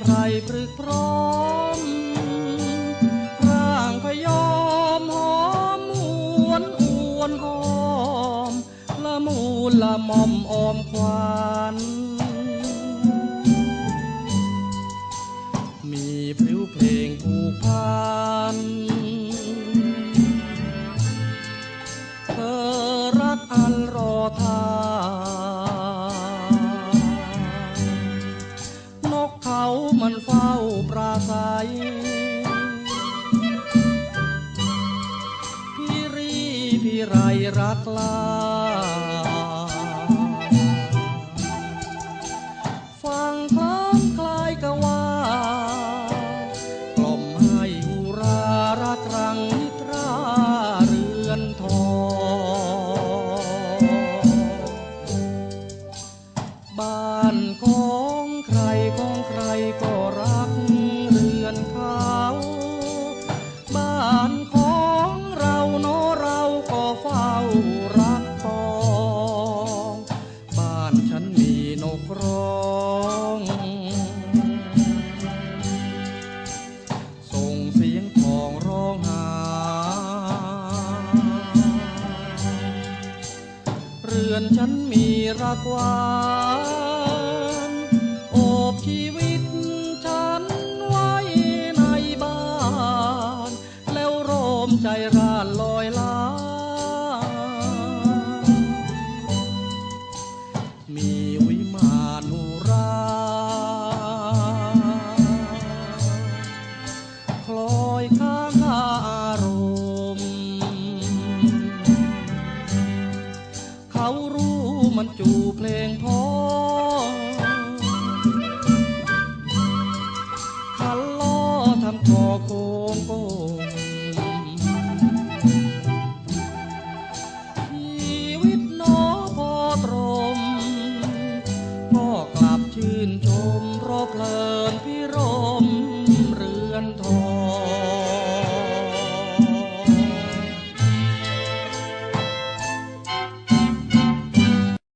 ไพรปรึกพร้อม ร่างพยอมหอมหวนอวนหอม ละมูลละม่อมอมควัน ราศัยพี่รีพี่ไรรักลา อนเขาบ้านของเราโนเราก็เฝ้ารักปองบ้านฉันมีนกร้องส่งเสียงของร้องหา เรือนฉันมีรักหวานโอบชีวิต ใจร่านลอยล้ามีวิมานุรา คลอยข้างคาอารมณ์เขารู้มันจูเพลงพ้องคันล้อทำคอโกงโกง เพราะเพลินพิ